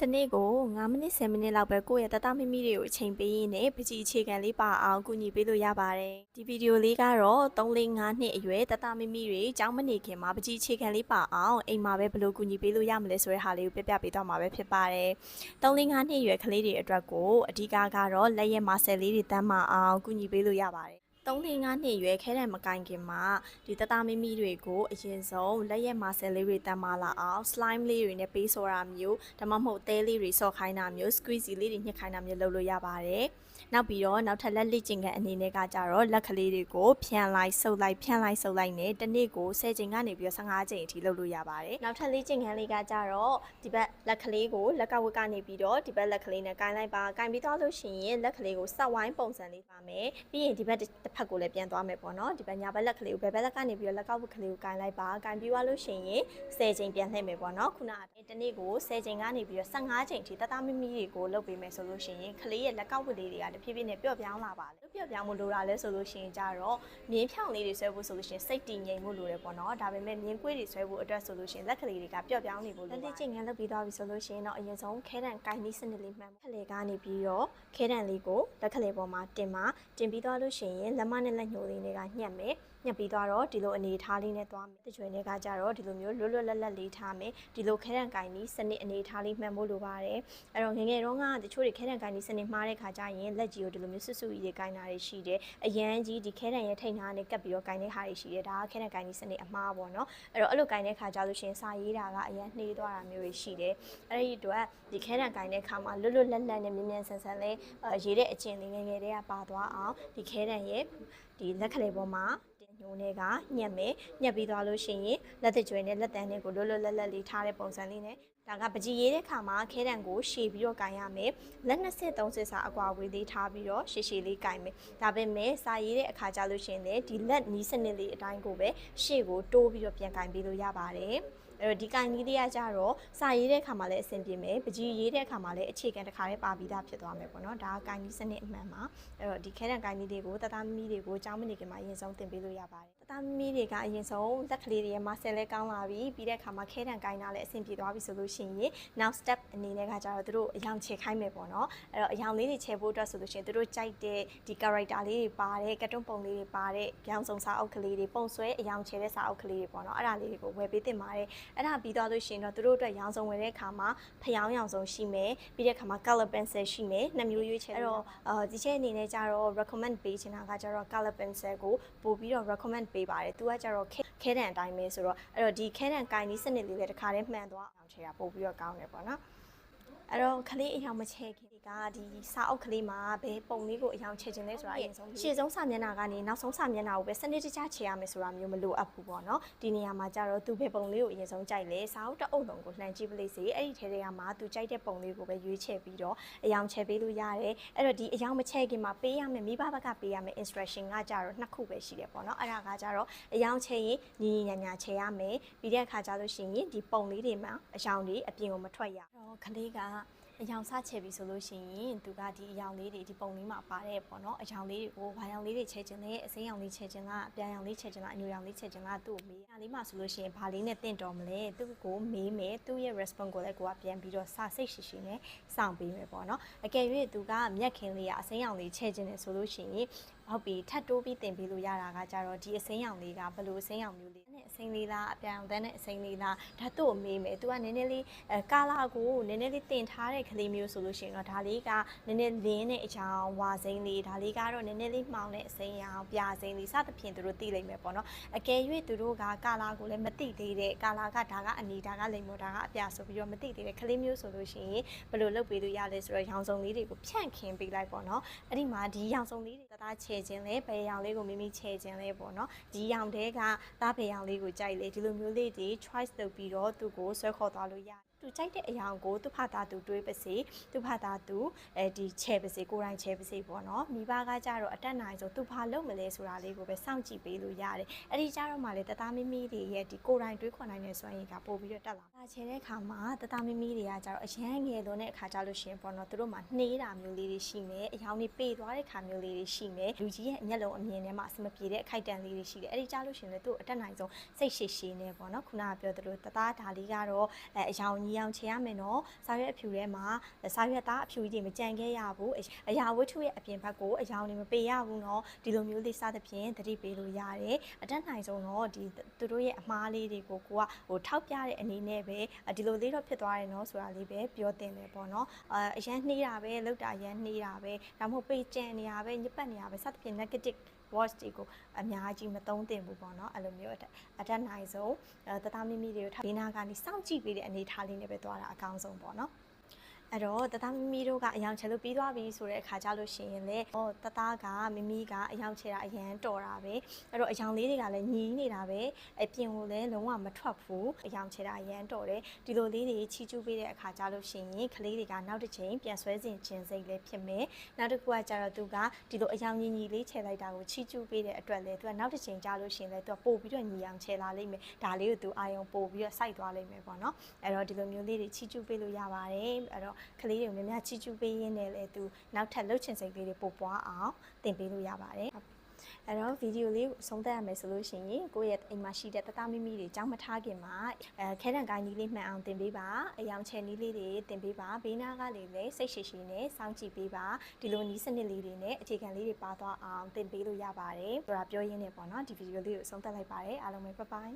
တနေ့ကို9မိနစ်10မိနစ်လောက်ပဲကိုယ့်ရဲ့တတမိမိတွေကိုအချိန်ပေးရင်းနဲ့ပကြီးအခြေခံလေးပါအောင်ကူညီပေးလို့ရပါတယ်ဒီဗီဒီယိုလေးကတော့3-5နှစ်အရွယ်တတမိမိတွေကျောင်းမနေခင်မှာပကြီးအခြေခံလေးပါအောင်အိမ်မှာပဲဘယ်လိုကူညီပေးလို့ရမလဲဆိုတဲ့ဟာလေးကိုပြပြပေးတော့မှာပဲဖြစ်ပါတယ်3-5နှစ်အရွယ်ကလေးတွေအတွက်ကိုအဓိကကတော့လက်ရက်မဆယ်လေးတွေတန်းမအောင်ကူညီပေးလို့ရပါတယ် 3လ5နှစ်ရွယ်ခဲတဲ့မကင်ခင်မှာဒီတသားမီမီတွေကိုအရင်ဆုံးလက်ရက်မာဆယ်လေးတွေတတ်မလာအောင် slime လေးတွေနဲ့ပေးစောတာမျိုးဒါမှမဟုတ်သဲလေးတွေဆော့ခိုင်းတာမျိုး squeeze လေးတွေညှစ်ခိုင်းတာမျိုးလုပ်လို့ရပါတယ် နောက်ပြီးတော့နောက်ထပ်လက်လက်ကျင်ကန်အနေနဲ့ကကြတော့လက်ကလေးတွေကိုဖြန်လိုက်ဆုပ်လိုက်ဖြန်လိုက်ဆုပ်လိုက်နဲ့တစ်နေ့ကို10ချိန်ကနေပြီးတော့15ချိန်အထိလုပ်လို့ရပါတယ်နောက်ထပ်လေးကျင်ကန်လေးကကြတော့ဒီဘက်လက်ကလေးကိုလက်ကဝက်ကနေပြီးတော့ဒီဘက်လက်ကလေးနဲ့ကင်လိုက်ပါကင်ပြီးသွားလို့ရှိရင်လက်ကလေးကိုဆက်ဝိုင်းပုံစံလေးပါမယ်ပြီးရင်ဒီဘက်တစ်ဖက်ကိုလည်းပြန်သွားမယ်ပေါ့နော်ဒီဘက်ညာဘက်လက်ကလေးကိုဘယ်ဘက်လက်ကနေပြီးတော့လက်ကောက်ဝက်ကလေးကိုကင်လိုက်ပါကင်ပြီးသွားလို့ရှိရင်10ချိန်ပြန်လှည့်မယ်ပေါ့နော်ခုနကတနေ့ကို10ချိန်ကနေပြီးတော့15ချိန်ထိတသားမမီတွေကိုလုပ်ပေးမယ်ဆိုလို့ရှိရင်ကလေးရဲ့လက်ကောက်ဝက်လေးတွေကတဖြည်းဖြည်းနဲ့ပျော့ပြောင်းလာပါလေပျော့ပြောင်းမလို့တာလဲဆိုလို့ရှိရင်ကြတော့မြင်းဖြောင်လေးတွေဆွဲဖို့ဆိုလို့ရှိရင်စိတ်တည်ငြိမ်မှုလိုတယ်ပေါ့နော်ဒါပေမဲ့မြင်းကွေးတွေဆွဲဖို့အတွက်ဆိုလို့ရှိရင်လက်ကလေးတွေကပျော့ပြောင်းနေဖို့လိုပါတယ်လက်ကျင်ငန်းလုပ်ပြီးသွားပြီဆိုလို့ရှိရင်တော့အရင်ဆုံးခဲတံကိုင်းနီးစနစ်လေးမှန်ခလေကနေပြီးတော့ခဲတံလေးကိုလက်ခလေပေါ်မှာတင်ပါတင်ပြီးသွားလို့ရှိရင်လက်မနဲ့လက်ညှိုးလေးတွေကညှက်မယ် ညှက်ပြီးသွားတော့ဒီလိုအနေထားလေးနဲ့သွားမယ်တကြွယ်တွေကကြတော့ဒီလိုမျိုးလွတ်လွတ်လပ်လပ်လေးထားမယ်ဒီလိုခဲတံကိုင်းနီးစနစ်အနေထားလေးမှန်ဖို့လိုပါတယ်အဲ့တော့ငယ်ငယ်တုန်းကတချို့တွေခဲတံကိုင်းနီးစနစ်မှားတဲ့ခါကျရင်လက်ကြီးကိုဒီလိုမျိုးဆွဆွကြီးတွေကိုင်းတာတွေရှိတယ်အရန်ကြီးဒီခဲတံရဲ့ထိတ်နာနဲ့ကပ်ပြီးတော့ကိုင်းတဲ့ဟာတွေရှိတယ်ဒါကခဲတံကိုင်းနီးစနစ်အမှားပေါ့နော်အဲ့တော့အဲ့လိုကိုင်းတဲ့ခါကျလို့ရှိရင်စာရေးတာကအရန်နှေးသွားတာမျိုးတွေရှိတယ်အဲ့ဒီအတွက်ဒီခဲတံကိုင်းတဲ့ခါမှာလွတ်လွတ်လပ်လပ်နဲ့မြင်မြန်ဆန်ဆန်လေးရေးတဲ့အကျင့်လေးငယ်ငယ်တွေကပါသွားအောင်ဒီခဲတံရဲ့ဒီလက်ကလေးပေါ်မှာ ညိုတွေကညက်မယ်ညက်ပြီးသွားလို့ရှိရင်လက်သက်ကျွဲနဲ့လက်တန်းတွေကိုလွတ်လွတ်လပ်လပ်လေးထားတဲ့ပုံစံလေးနဲ့ဒါကပကြီးရေးတဲ့ခါမှာခဲတံကိုရှည်ပြီးတော့ကင်ရမယ်လက်နှစ်စစ်သုံးစစ်စာအကွာဝေးလေးထားပြီးတော့ရှည်ရှည်လေးကင်မယ်ဒါပေမဲ့စာရေးတဲ့အခါကျလို့ရှိရင်လည်းဒီလက်နီးစနစ်လေးအတိုင်းကိုပဲရှေ့ကိုတိုးပြီးတော့ပြန်ကင်ပေးလို့ရပါတယ် အဲ့တော့ဒီကင်ကြီးလေးကကြတော့စာရေးတဲ့အခါမှာလည်းအဆင်ပြေမယ်ပကြီးရေးတဲ့အခါမှာလည်းအခြေခံတစ်ခါလေးပါပြီးသားဖြစ်သွားမယ်ပေါ့နော်ဒါကကင်ကြီးစနစ်အမှန်ပါအဲ့တော့ဒီခဲတံကင်ကြီးတွေကိုတသားမီမီတွေကိုကြောင်းမနေခင်မှာအရင်ဆုံးသင်ပေးလို့ရပါတယ်တသားမီမီတွေကအရင်ဆုံးလက်ကလေးတွေရဲ့မဆယ်လဲကောင်းလာပြီပြီးတဲ့အခါမှာခဲတံကင်တာလည်းအဆင်ပြေသွားပြီဆိုလို့ရှိရင် now step အနေနဲ့ကကြတော့သူတို့အယောင်ချေခိုင်းမယ်ပေါ့နော်အဲ့တော့အယောင်လေးတွေချေဖို့အတွက်ဆိုလို့ရှိရင်သူတို့ကြိုက်တဲ့ဒီ character လေးတွေပါတယ်ကတ်တွန်းပုံလေးတွေပါတဲ့ပြောင်းစုံစာအုပ်ကလေးတွေပုံဆွဲအယောင်ချေတဲ့စာအုပ်ကလေးတွေပေါ့နော်အဲ့ဒါလေးတွေကိုဝယ်ပေးတင်ပါတယ်အဲ့ဒါပြီးသွားလို့ရှိရင်တော့သူတို့အတွက်ရောင်စုံဝယ်တဲ့အခါမှာဖျောင်းရောင်စုံရှိမယ်ပြီးတဲ့အခါမှာ color pencil ရှိမယ်နှစ်မျိုးရွေးချယ်အဲ့တော့အာဒီချက်အနေနဲ့ကြတော့ recommend ပေးချင်တာကကြတော့ color pencil ကိုပို့ပြီးတော့ recommend ပေးပါတယ်သူကကြတော့ခဲတံအတိုင်းပဲဆိုတော့အဲ့တော့ဒီခဲတံကိုင်းဒီစနစ်လေးလည်းတစ်ခါတည်းမှန်သွားအောင်ချေတာပို့ပြီးတော့ကောင်းတယ်ပေါ့နော် အဲ့တော့ကလေးအယောင်မချဲခင်ကဒီစာအုပ်ကလေးမှာဘယ်ပုံလေးကိုအယောင်ချဲခြင်းလဲဆိုတာအရင်ဆုံးရှေ့ဆုံးစာမျက်နှာကနေနောက်ဆုံးစာမျက်နှာကိုပဲစနစ်တကျချဲရမယ်ဆိုတာမျိုးမလိုအပ်ဘူးပေါ့နော်ဒီနေရာမှာကျတော့သူဘယ်ပုံလေးကိုအရင်ဆုံးကြိုက်လဲစာအုပ်တစ်အုပ်လုံးကိုလှန်ကြည့်ပလိစေအဲ့ဒီထဲတွေကမှသူကြိုက်တဲ့ပုံလေးကိုပဲရွေးချယ်ပြီးတော့အယောင်ချဲပေးလို့ရတယ်အဲ့တော့ဒီအယောင်မချဲခင်မှာပေးရမယ်မိဘဘက်ကပေးရမယ် instruction ကကြတော့နှစ်ခုပဲရှိတယ်ပေါ့နော်အဲ့ဒါကကြတော့အယောင်ချဲရင်ညီညီညာညာချဲရမယ်ပြီးတဲ့အခါကျလို့ရှိရင်ဒီပုံလေးတွေမှာအယောင်တွေအပြင်ကိုမထွက်ရအဲ့တော့ကလေးက အယောင်စချဲပြီဆိုလို့ရှိရင်သူကဒီအယောင်လေးတွေဒီပုံလေးမှာပါတဲ့ပေါ့နော်အယောင်လေးတွေကိုဘာယောင်လေးတွေချဲခြင်းလဲအစိမ်းယောင်လေးချဲခြင်းလားအပြာရောင်လေးချဲခြင်းလားအညိုရောင်လေးချဲခြင်းလားသူ့ကိုမေးတာလေးမှာဆိုလို့ရှိရင်ဘာလေးနဲ့တင့်တော်မလဲသူ့ကိုမေးမယ်သူ့ရဲ့ response ကိုလည်းကိုကပြန်ပြီးတော့စာစိတ်ရှိရှိနဲ့စောင့်ပေးမယ်ပေါ့နော်အကယ်၍သူကမျက်ခင်းလေးကအစိမ်းရောင်လေးချဲခြင်းတယ်ဆိုလို့ရှိရင်ဟုတ်ပြီထပ်တိုးပြီးတင်ပေးလို့ရတာကကြတော့ဒီအစိမ်းရောင်လေးကဘယ်လိုအစိမ်းရောင်မျိုးလေးနဲ့အ စိမ်းလေးလားအပြာရောင်တန်းနဲ့အစိမ်းလေးလားဒါသူ့ကိုမေးမယ်သူကနည်းနည်းလေးအဲကာလာကိုနည်းနည်းလေးတင်ထားတဲ့ကလေးမျိုးဆိုလို့ရှိရင်တော့ဒါလေးကနည်းနည်းလင်းတဲ့အချောင်ဝါစိမ်းလေးဒါလေးကတော့နည်းနည်းလေးမှောင်တဲ့အစိမ်းရောင်ပြာစိမ်းလေးစသဖြင့်သူတို့သိလိမ့်မယ်ပေါ့နော်အကယ်၍သူတို့ကကာလာကိုလည်းမသိသေးတဲ့ကာလာကဒါကအနီဒါကလိမ့်မို့ဒါကအပြာဆိုပြီးတော့မသိသေးတဲ့ကလေးမျိုးဆိုလို့ရှိရင်ဘယ်လိုလုပ်ပေးလို့ရလဲဆိုတော့ရောင်စုံလေးတွေကိုဖြန့်ခင်းပေးလိုက်ပေါ့နော်အဲ့ဒီမှာဒီရောင်စုံလေးတွေတသားချဲခြင်းလဲဘယ်ရောင်လေးကိုမိမိချဲခြင်းလဲပေါ့နော်ဒီရောင်တဲကသားဘယ်ရောင်လေးကိုကြိုက်လဲဒီလိုမျိုးလေးတွေ choice လုပ်ပြီးတော့သူ့ကိုဆွဲခေါ်သွားလို့ရတယ် သူကြိုက်တဲ့အရာကိုသူ့ဖာသာသူတွေးပါစေသူ့ဖာသာသူအဲဒီချဲပါစေကိုယ်တိုင်ချဲပါစေပေါ့နော်မိဘကကြတော့အတက်နိုင်ဆိုသူဘာလုပ်မလဲဆိုတာလေးကိုပဲစောင့်ကြည့်ပေးလို့ရတယ်အဲ့ဒီကြတော့မှလေတသားမီမီတွေရဲ့ဒီကိုယ်တိုင်တွေးခွန်နိုင်နေဆိုရင်ကပို့ပြီးတော့တက်လာတာချဲတဲ့ခါမှာတသားမီမီတွေကကြတော့အရန်ငယ်လုံးတဲ့အခါကြလို့ရှိရင်ပေါ့နော်သူတို့မှနှေးတာမျိုးလေးတွေရှိမယ်အယောင်တွေပေသွားတဲ့ခါမျိုးလေးတွေရှိမယ်လူကြီးရဲ့အမျက်လုံးအမြင်ထဲမှာအစမပြေတဲ့အခိုက်တန့်လေးတွေရှိတယ်အဲ့ဒီကြလို့ရှိရင်လေသူ့အတက်နိုင်ဆုံးစိတ်ရှိရှိနေပေါ့နော်ခုနကပြောသလိုတသားဒါလေးကတော့အဲအယောင်ကြီးအောင်ချေရမယ်နော်စာရွက်အဖြူထဲမှာစာရွက်သားအဖြူကြီးတွေမကြံခဲ့ရဘူးအရာဝတ္ထုရဲ့အပြင်ဘက်ကိုအယောင်တွေမပေးရဘူးနော်ဒီလိုမျိုးလေးစသဖြင့်သတိပေးလို့ရတယ်အတက်နိုင်ဆုံးတော့ဒီသူတို့ရဲ့အမားလေးတွေကိုကိုကဟိုထောက်ပြတဲ့အနေနဲ့ပဲဒီလိုလေးတော့ဖြစ်သွားတယ်နော်ဆိုတာလေးပဲပြောတင်တယ်ပေါ့နော်အအရန်နှေးတာပဲလောက်တာရန်နှေးတာပဲဒါမှမဟုတ်ပေကြံနေရပဲညစ်ပတ်နေရပဲစသဖြင့် negative watch တွေကိုအများကြီးမသုံးသင့်ဘူးပေါ့နော်အဲ့လိုမျိုးအတက်အတက်နိုင်ဆုံးအဲတသားမိမိတွေကိုထားဘေးနာကနေစောင့်ကြည့်ပေးတဲ့အနေအထားလေးနဲ့ပဲသွားတာအကောင်းဆုံးပေါ့နော် အဲ့တော့တသားမိမိတို့ကအယောင်ချယ်လို့ပြီးသွားပြီဆိုတဲ့အခါကြလို့ရှိရင်လေဟောတသားကမိမိကအယောင်ချယ်တာအရန်တော်တာပဲအဲ့တော့အယောင်လေးတွေကလည်းညီးနေတာပဲအပြင်ကိုလည်းလုံးဝမထွက်ဘူးအယောင်ချယ်တာအရန်တော်တယ်ဒီလိုလေးတွေချီကျူးပေးတဲ့အခါကြလို့ရှိရင်ကလေးတွေကနောက်တစ်ချိန်ပြန်ဆွဲစဉ်ခြင်းစိတ်လည်းဖြစ်မယ်နောက်တစ်ခုကကြတော့သူကဒီလိုအယောင်ညီညီလေးချယ်လိုက်တာကိုချီကျူးပေးတဲ့အတွက်လည်းသူကနောက်တစ်ချိန်ကြလို့ရှိရင်လည်းသူကပို့ပြီးတော့ညီအောင်ချယ်လာလိမ့်မယ်ဒါလေးကိုသူအာယုံပို့ပြီးတော့စိုက်သွားလိမ့်မယ်ပေါ့နော်အဲ့တော့ဒီလိုမျိုးလေးတွေချီကျူးပေးလို့ရပါတယ်အဲ့တော့ကလေးတွေကိုများများချီချူပေးရင်းနဲ့လည်းသူနောက်ထပ်လှုပ်ချင်စိတ်လေးတွေပို့ပွားအောင်သင်ပေးလို့ရပါတယ်အဲ့တော့ဗီဒီယိုလေးကိုအဆုံးသတ်ရမယ်ဆိုလို့ရှိရင်ကိုယ့်ရဲ့အိမ်မှာရှိတဲ့တသားမိမိတွေကြောင်းမထားခင်မှာအဲခဲတံကိုင်းကြီးလေးမှန်အောင်တင်ပေးပါအယောင်ချယ်နီးလေးတွေတင်ပေးပါဘေးနားကလေးလည်းစိတ်ရှိရှိနဲ့စောင့်ကြည့်ပေးပါဒီလိုနီးစနစ်လေးတွေနဲ့အခြေခံလေးတွေပါသွားအောင်တင်ပေးလို့ရပါတယ်ဆိုတာပြောရင်းနဲ့ပေါ့နော်ဒီဗီဒီယိုလေးကိုအဆုံးသတ်လိုက်ပါတယ်အားလုံးပဲဘိုင်ဘိုင်